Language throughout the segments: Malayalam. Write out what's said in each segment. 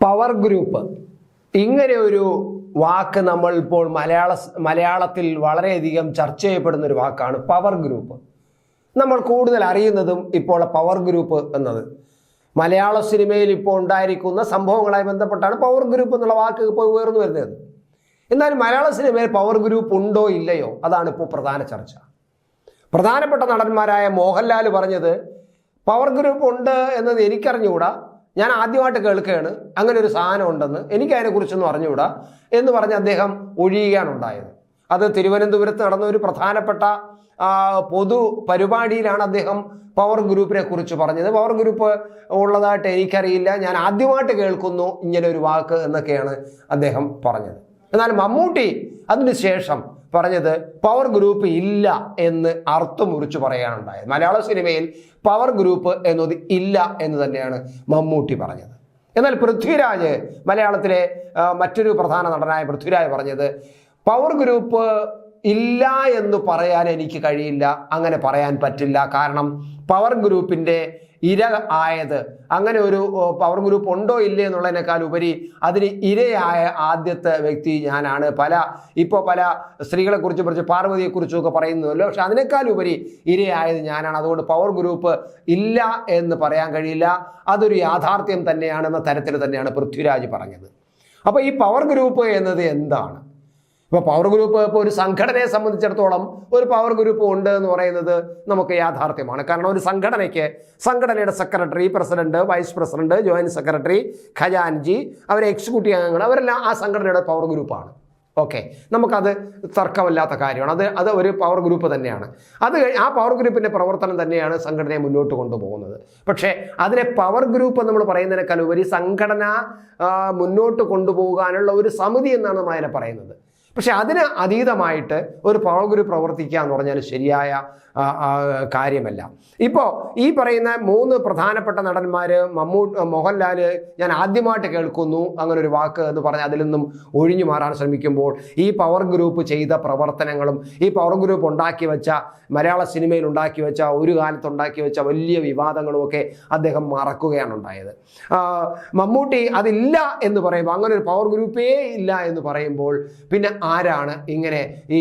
പവർ ഗ്രൂപ്പ് ഇങ്ങനെ ഒരു വാക്ക് നമ്മൾ ഇപ്പോൾ മലയാള മലയാളത്തിൽ വളരെയധികം ചർച്ച ചെയ്യപ്പെടുന്ന ഒരു വാക്കാണ് പവർ ഗ്രൂപ്പ് നമ്മൾ കൂടുതൽ അറിയുന്നതും ഇപ്പോൾ പവർ ഗ്രൂപ്പ് എന്നത്. മലയാള സിനിമയിൽ ഇപ്പോൾ ഉണ്ടായിരിക്കുന്ന സംഭവങ്ങളായി ബന്ധപ്പെട്ടാണ് പവർ ഗ്രൂപ്പ് എന്നുള്ള വാക്ക് ഇപ്പോൾ ഉയർന്നു വരുന്നത്. എന്നാൽ മലയാള സിനിമയിൽ പവർ ഗ്രൂപ്പ് ഉണ്ടോ ഇല്ലയോ? അതാണ് ഇപ്പോൾ പ്രധാന ചർച്ച. പ്രധാനപ്പെട്ട നടന്മാരായ മോഹൻലാൽ പറഞ്ഞത് പവർ ഗ്രൂപ്പ് ഉണ്ട് എന്നത് എനിക്കറിഞ്ഞുകൂടാ. ഞാൻ ആദ്യമായിട്ട് കേൾക്കുകയാണ്. അങ്ങനെ ഒരു സാധനം ഉണ്ടെന്ന് എനിക്ക് അതിനെക്കുറിച്ചൊന്നും അറിഞ്ഞുകൂടാ എന്ന് പറഞ്ഞ് അദ്ദേഹം ഒഴിയുകയാണുണ്ടായത് അത് തിരുവനന്തപുരത്ത് നടന്ന ഒരു പ്രധാനപ്പെട്ട പൊതു പരിപാടിയിലാണ് അദ്ദേഹം പവർ ഗ്രൂപ്പിനെ കുറിച്ച് പറഞ്ഞത്. പവർ ഗ്രൂപ്പ് ഉള്ളതായിട്ട് എനിക്കറിയില്ല. ഞാൻ ആദ്യമായിട്ട് കേൾക്കുന്നു ഇങ്ങനെ ഒരു വാക്ക് എന്നൊക്കെയാണ് അദ്ദേഹം പറഞ്ഞത്. എന്നാൽ മമ്മൂട്ടി അതിനുശേഷം പറഞ്ഞത് പവർ ഗ്രൂപ്പ് ഇല്ല എന്ന് അർത്ഥം മുറിച്ച് പറയാനുണ്ടായത്. മലയാള സിനിമയിൽ പവർ ഗ്രൂപ്പ് എന്നത് ഇല്ല എന്ന് തന്നെയാണ് മമ്മൂട്ടി പറഞ്ഞത്. എന്നാൽ പൃഥ്വിരാജ് മലയാളത്തിലെ മറ്റൊരു പ്രധാന നടനായ പൃഥ്വിരാജ് പറഞ്ഞത് പവർ ഗ്രൂപ്പ് ഇല്ല എന്ന് പറയാൻ എനിക്ക് കഴിയില്ല. അങ്ങനെ പറയാൻ പറ്റില്ല. കാരണം പവർ ഗ്രൂപ്പിന്റെ ഇര ആയത് അങ്ങനെ ഒരു പവർ ഗ്രൂപ്പ് ഉണ്ടോ ഇല്ലേ എന്നുള്ളതിനേക്കാൾ ഉപരി അതിന് ഇരയായ ആദ്യത്തെ വ്യക്തി ഞാനാണ്. പല ഇപ്പോൾ പല സ്ത്രീകളെക്കുറിച്ച് കുറിച്ച് പാർവതിയെക്കുറിച്ചും ഒക്കെ പറയുന്നതല്ലോ പക്ഷെ അതിനേക്കാൾ ഉപരി ഇരയായത് ഞാനാണ്. അതുകൊണ്ട് പവർ ഗ്രൂപ്പ് ഇല്ല എന്ന് പറയാൻ കഴിയില്ല. അതൊരു യാഥാർത്ഥ്യം തന്നെയാണെന്ന തരത്തിൽ തന്നെയാണ് പൃഥ്വിരാജ് പറഞ്ഞത്. അപ്പോൾ ഈ പവർ ഗ്രൂപ്പ് എന്നത് എന്താണ്? ഇപ്പോൾ പവർ ഗ്രൂപ്പ് ഇപ്പോൾ ഒരു സംഘടനയെ സംബന്ധിച്ചിടത്തോളം ഒരു പവർ ഗ്രൂപ്പ് ഉണ്ട് എന്ന് പറയുന്നത് നമുക്ക് യാഥാർത്ഥ്യമാണ്. കാരണം ഒരു സംഘടനയ്ക്ക് സംഘടനയുടെ secretary president vice president joint secretary ഖജാൻജി അവരെ എക്സിക്യൂട്ടീവ് അംഗങ്ങൾ അവരെല്ലാം ആ സംഘടനയുടെ പവർ ഗ്രൂപ്പാണ് ഓക്കെ നമുക്കത് തർക്കമല്ലാത്ത കാര്യമാണ്. അത് അത് ഒരു പവർ ഗ്രൂപ്പ് തന്നെയാണ്. അത് ആ പവർ ഗ്രൂപ്പിന്റെ പ്രവർത്തനം തന്നെയാണ് സംഘടനയെ മുന്നോട്ട് കൊണ്ടുപോകുന്നത്. പക്ഷേ അതിനെ പവർ ഗ്രൂപ്പ് നമ്മൾ പറയുന്നതിനേക്കാൾ ഉപരി സംഘടന മുന്നോട്ട് കൊണ്ടുപോകാനുള്ള ഒരു സമിതി എന്നാണ് നമ്മൾ അതിനെ പറയുന്നത്. പക്ഷെ അതിന് അതീതമായിട്ട് ഒരു പവർ ഗ്രൂപ്പ് പ്രവർത്തിക്കുക എന്ന് പറഞ്ഞാൽ ശരിയായ കാര്യമല്ല. ഇപ്പോൾ ഈ പറയുന്ന മൂന്ന് പ്രധാനപ്പെട്ട നടന്മാർ മമ്മൂ മോഹൻലാൽ ഞാൻ ആദ്യമായിട്ട് കേൾക്കുന്നു അങ്ങനെ ഒരു വാക്ക് എന്ന് പറഞ്ഞ് അതിൽ നിന്നും ഒഴിഞ്ഞു മാറാൻ ശ്രമിക്കുമ്പോൾ ഈ പവർ ഗ്രൂപ്പ് ചെയ്ത പ്രവർത്തനങ്ങളും ഈ പവർ ഗ്രൂപ്പ് ഉണ്ടാക്കി വെച്ച മലയാള സിനിമയിൽ ഉണ്ടാക്കി വെച്ച ഒരു കാലത്ത് ഉണ്ടാക്കി വെച്ച വലിയ വിവാദങ്ങളും ഒക്കെ അദ്ദേഹം മറക്കുകയാണ് ഉണ്ടായത്. മമ്മൂട്ടി അതില്ല എന്ന് പറയുമ്പോൾ അങ്ങനെ ഒരു പവർ ഗ്രൂപ്പേ ഇല്ല എന്ന് പറയുമ്പോൾ പിന്നെ ആരാണ് ഇങ്ങനെ ഈ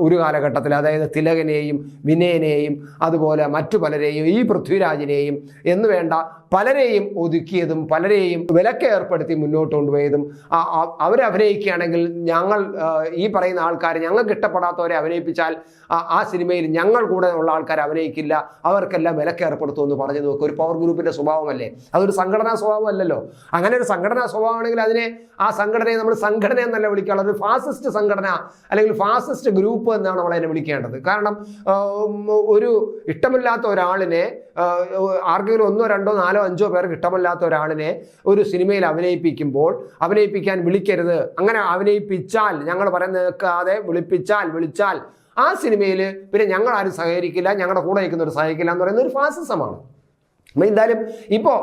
ഒരു കാലഘട്ടത്തിൽ അതായത് തിലകനെയും വിനയനെയും അതുപോലെ മറ്റു പലരെയും ഈ പൃഥ്വിരാജിനെയും എന്ന് വേണ്ട പലരെയും ഒതുക്കിയതും പലരെയും വിലക്ക് ഏർപ്പെടുത്തി മുന്നോട്ട് കൊണ്ടുപോയതും ആ- ആ- അവരെ അഭിനയിക്കുകയാണെങ്കിൽ ഞങ്ങൾ ഈ പറയുന്ന ആൾക്കാർ ഞങ്ങൾക്ക് ഇഷ്ടപ്പെടാത്തവരെ അഭിനയിപ്പിച്ചാൽ ആ- സിനിമയിൽ ഞങ്ങൾ കൂടെ ഉള്ള ആൾക്കാർ അഭിനയിക്കില്ല അവർക്കെല്ലാം വിലക്ക് ഏർപ്പെടുത്തുമെന്ന് പറഞ്ഞു നോക്കുക ഒരു പവർ ഗ്രൂപ്പിന്റെ സ്വഭാവമല്ലേ? അതൊരു സംഘടനാ സ്വഭാവമല്ലല്ലോ. അങ്ങനെ ഒരു സംഘടനാ സ്വഭാവമാണെങ്കിൽ അതിനെ ആ സംഘടനയെ നമ്മൾ സംഘടന എന്നല്ല വിളിക്കാനുള്ള ഒരു ഫാസിസ്റ്റ് സംഘടന അല്ലെങ്കിൽ ഫാസിസ്റ്റ് ഗ്രൂപ്പ് എന്നാണ് നമ്മൾ അതിനെ വിളിക്കേണ്ടത്. കാരണം ഒരു ഇഷ്ടമില്ലാത്ത ഒരാളിനെ ആർക്കെങ്കിലും ഒന്നോ രണ്ടോ നാലോ അഞ്ചോ പേർക്ക് ഇഷ്ടമല്ലാത്ത ഒരാളിനെ ഒരു സിനിമയിൽ അഭിനയിപ്പിക്കുമ്പോൾ അഭിനയിപ്പിക്കാൻ വിളിക്കരുത്. അങ്ങനെ അഭിനയിപ്പിച്ചാൽ ഞങ്ങൾ പറയുന്നത് നിൽക്കാതെ വിളിപ്പിച്ചാൽ വിളിച്ചാൽ ആ സിനിമയിൽ പിന്നെ ഞങ്ങൾ ആരും സഹകരിക്കില്ല ഞങ്ങളുടെ കൂടെ നിൽക്കുന്നവർ സഹകരിക്കില്ല എന്ന് പറയുന്ന ഒരു ഫാസിസമാണ്. എന്തായാലും ഇപ്പോൾ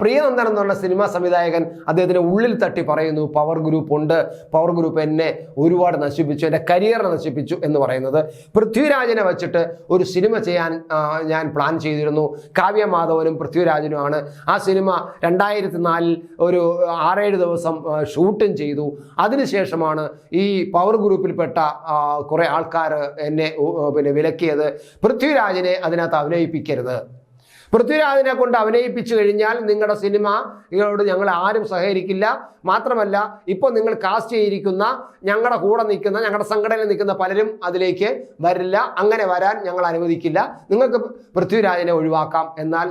പ്രിയനന്ദൻ എന്നുള്ള സിനിമാ സംവിധായകൻ അദ്ദേഹത്തിന് ഉള്ളിൽ തട്ടി പറയുന്നു പവർ ഗ്രൂപ്പ് ഉണ്ട് പവർ ഗ്രൂപ്പ് എന്നെ ഒരുപാട് നശിപ്പിച്ചു എന്റെ കരിയറിനെ നശിപ്പിച്ചു എന്ന് പറയുന്നത്. പൃഥ്വിരാജിനെ വെച്ചിട്ട് ഒരു സിനിമ ചെയ്യാൻ ഞാൻ പ്ലാൻ ചെയ്തിരുന്നു. കാവ്യ മാധവനും പൃഥ്വിരാജനുമാണ്. ആ സിനിമ രണ്ടായിരത്തി നാലിൽ ഒരു ആറേഴ് ദിവസം ഷൂട്ടും ചെയ്തു. അതിനുശേഷമാണ് ഈ പവർ ഗ്രൂപ്പിൽപ്പെട്ട കുറേ ആൾക്കാർ എന്നെ പിന്നെ വിലക്കിയത്. പൃഥ്വിരാജിനെ അതിനകത്ത് അഭിനയിപ്പിക്കരുത്. പൃഥ്വിരാജിനെ കൊണ്ട് അഭിനയിപ്പിച്ചു കഴിഞ്ഞാൽ നിങ്ങളുടെ സിനിമയോട് ഞങ്ങൾ ആരും സഹകരിക്കില്ല. മാത്രമല്ല ഇപ്പോൾ നിങ്ങൾ കാസ്റ്റ് ചെയ്തിരിക്കുന്ന ഞങ്ങളുടെ കൂടെ നിൽക്കുന്ന ഞങ്ങളുടെ സംഘടനയിൽ നിൽക്കുന്ന പലരും അതിലേക്ക് വരില്ല. അങ്ങനെ വരാൻ ഞങ്ങൾ അനുവദിക്കില്ല. നിങ്ങൾക്ക് പൃഥ്വിരാജിനെ ഒഴിവാക്കാം എന്നാൽ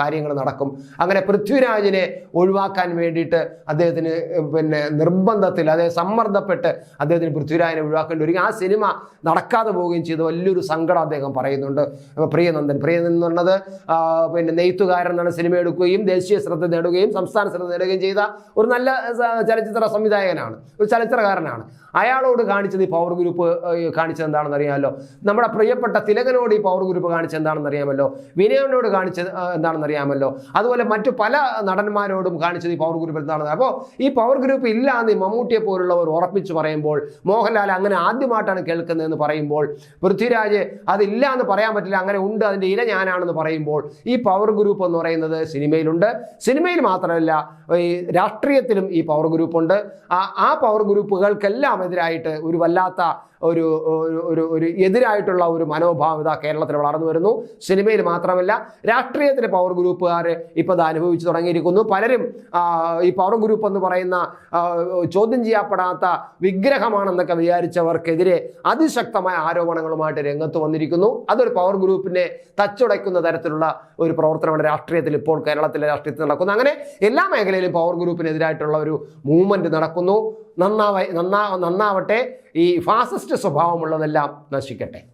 കാര്യങ്ങൾ നടക്കും. അങ്ങനെ പൃഥ്വിരാജിനെ ഒഴിവാക്കാൻ വേണ്ടിയിട്ട് അദ്ദേഹത്തിന് പിന്നെ നിർബന്ധത്തിൽ അതായത് സമ്മർദ്ദപ്പെട്ട് അദ്ദേഹത്തിന് പൃഥ്വിരാജിനെ ഒഴിവാക്കേണ്ടി വരിക ആ സിനിമ നടക്കാതെ പോവുകയും ചെയ്ത വലിയൊരു സങ്കടം അദ്ദേഹം പറയുന്നുണ്ട്. പ്രിയനന്ദൻ പ്രിയനന്ദൻ എന്നുള്ളത് പിന്നെ നെയ്ത്തുകാരൻ എന്നാണ് സിനിമ എടുക്കുകയും ദേശീയ ശ്രദ്ധ നേടുകയും സംസ്ഥാന ശ്രദ്ധ നേടുകയും ചെയ്ത ഒരു നല്ല ചലച്ചിത്ര സംവിധായകനാണ് ഒരു ചലച്ചിത്രകാരനാണ്. അയാളോട് കാണിച്ചത് ഈ പവർ ഗ്രൂപ്പ് കാണിച്ചത് എന്താണെന്ന് അറിയാമല്ലോ? നമ്മുടെ പ്രിയപ്പെട്ട തിലകനോട് ഈ പവർ ഗ്രൂപ്പ് കാണിച്ചത് എന്താണെന്ന് അറിയാമല്ലോ? വിനയനോട് കാണിച്ചത് എന്താണെന്ന് അറിയാമല്ലോ? അതുപോലെ മറ്റു പല നടന്മാരോടും കാണിച്ചത് ഈ പവർ ഗ്രൂപ്പ് എന്താണെന്ന് അപ്പോൾ ഈ പവർ ഗ്രൂപ്പ് ഇല്ല എന്ന് മമ്മൂട്ടിയെ പോലുള്ളവർ ഉറപ്പിച്ച് പറയുമ്പോൾ മോഹൻലാൽ അങ്ങനെ ആദ്യമായിട്ടാണ് കേൾക്കുന്നതെന്ന് പറയുമ്പോൾ പൃഥ്വിരാജ് അതില്ല എന്ന് പറയാൻ പറ്റില്ല അങ്ങനെ ഉണ്ട് അതിന്റെ ഇര ഞാനാണെന്ന് പറയുമ്പോൾ ഈ പവർ ഗ്രൂപ്പ് എന്ന് പറയുന്നത് സിനിമയിലുണ്ട്. സിനിമയിൽ മാത്രമല്ല മാത്രമല്ല ഈ രാഷ്ട്രീയത്തിലും ഈ പവർ ഗ്രൂപ്പുണ്ട് ആ പവർ ഗ്രൂപ്പുകൾക്കെല്ലാം എതിരായിട്ട് ഒരു വല്ലാത്ത ഒരു ഒരു- ഒരു എതിരായിട്ടുള്ള ഒരു മനോഭാവത കേരളത്തിൽ വളർന്നു വരുന്നു. സിനിമയിൽ മാത്രമല്ല രാഷ്ട്രീയത്തിലെ പവർ ഗ്രൂപ്പുകാർ ഇപ്പോൾ ഇത് അനുഭവിച്ചു തുടങ്ങിയിരിക്കുന്നു. പലരും ഈ പവർ ഗ്രൂപ്പ് എന്ന് പറയുന്ന ചോദ്യം ചെയ്യപ്പെടാത്ത വിഗ്രഹമാണെന്നൊക്കെ വിചാരിച്ചവർക്കെതിരെ അതിശക്തമായ ആരോപണങ്ങളുമായിട്ട് രംഗത്ത് വന്നിരിക്കുന്നു. അതൊരു പവർ ഗ്രൂപ്പിനെ തച്ചുടയ്ക്കുന്ന തരത്തിലുള്ള ഒരു പ്രവർത്തനമാണ് രാഷ്ട്രീയത്തിൽ ഇപ്പോൾ കേരളത്തിലെ രാഷ്ട്രീയത്തിൽ നടക്കുന്നു. അങ്ങനെ എല്ലാ മേഖലയിലും പവർ ഗ്രൂപ്പിനെതിരായിട്ടുള്ള ഒരു മൂവ്മെന്റ് നടക്കുന്നു. നന്നാവ നന്നാ നന്നാവട്ടെ. ഈ ഫാസിസ്റ്റ് സ്വഭാവമുള്ളതെല്ലാം നശിക്കട്ടെ.